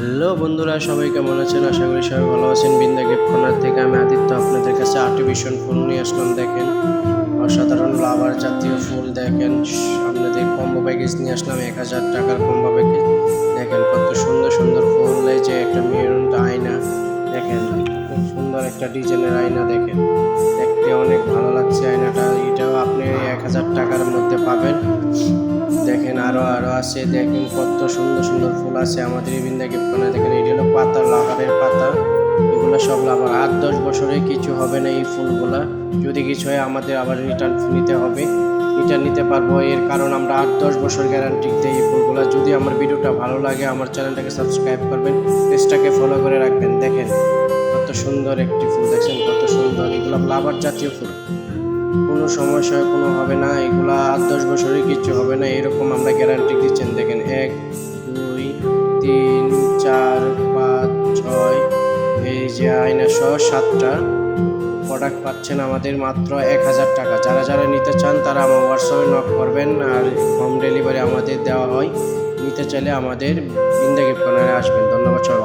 Hello বন্ধুরা, সবাই কেমন আছেন? আশা করি সবাই ভালো আছেন। বিন্দা গিফট কর্নার থেকে আমি আদিত্য আপনাদের কাছে আর্টিফিশিয়াল ফুল নিয়ে আসলাম, দেখেন। অসাধারণ লাভার জাতীয় ফুল, দেখেন। আপনাদের কম্বো প্যাকেজ নিয়ে আসলাম, এক হাজার টাকার কম্বো প্যাকেজ দেখেন, কত সুন্দর সুন্দর ফুল, এই যে একটা মেরুন আয়না, দেখেন। খুব সুন্দর একটা ডিজাইনের আয়না, দেখেন। দেখতে অনেক ভালো লাগছে আয়নাটা। এটাও আপনি এক হাজার টাকার মধ্যে পাবেন। আরও আরও আছে। দেখেন কত সুন্দর সুন্দর ফুল আছে। আমাদের এই দেখেন এটি হলো পাতা লাভারের পাতা। এগুলো সব লাভার আট, দশ বছরে কিছু হবে না এই ফুলগুলা। যদি কিছু হয়, আমাদের আবার রিটার্ন নিতে হবে। রিটার্ন নিতে পারব। এর কারণ আমরা আট, দশ বছর গ্যারান্টি দিই এই ফুলগুলা। যদি আমার ভিডিওটা ভালো লাগে, আমার চ্যানেলটাকে সাবস্ক্রাইব করবেন, পেজটাকে ফলো করে রাখবেন। দেখেন কত সুন্দর একটি ফুল, দেখছেন? কত সুন্দর। এগুলো লাভার জাতীয় ফুল। কোনো সমস্যা, কোনো হবে না, এগুলা আট দশ বছরে কিছু হবে না, এরকম আমরা গ্যারান্টি দিচ্ছেন। দেখেন, এক, দুই, তিন, চার, পাঁচ, ছয়, এই যে আয়না সহ সাতটা প্রোডাক্ট পাচ্ছেন আমাদের মাত্র এক হাজার টাকা। যারা যারা নিতে চান, তারা আমার হোয়াটসঅ্যাপে নক করবেন আর হোম ডেলিভারি আমাদের দেওয়া হয়। নিতে চাইলে আমাদের বিন্দা গিফট কর্নারে আসবেন। ধন্যবাদ সবাই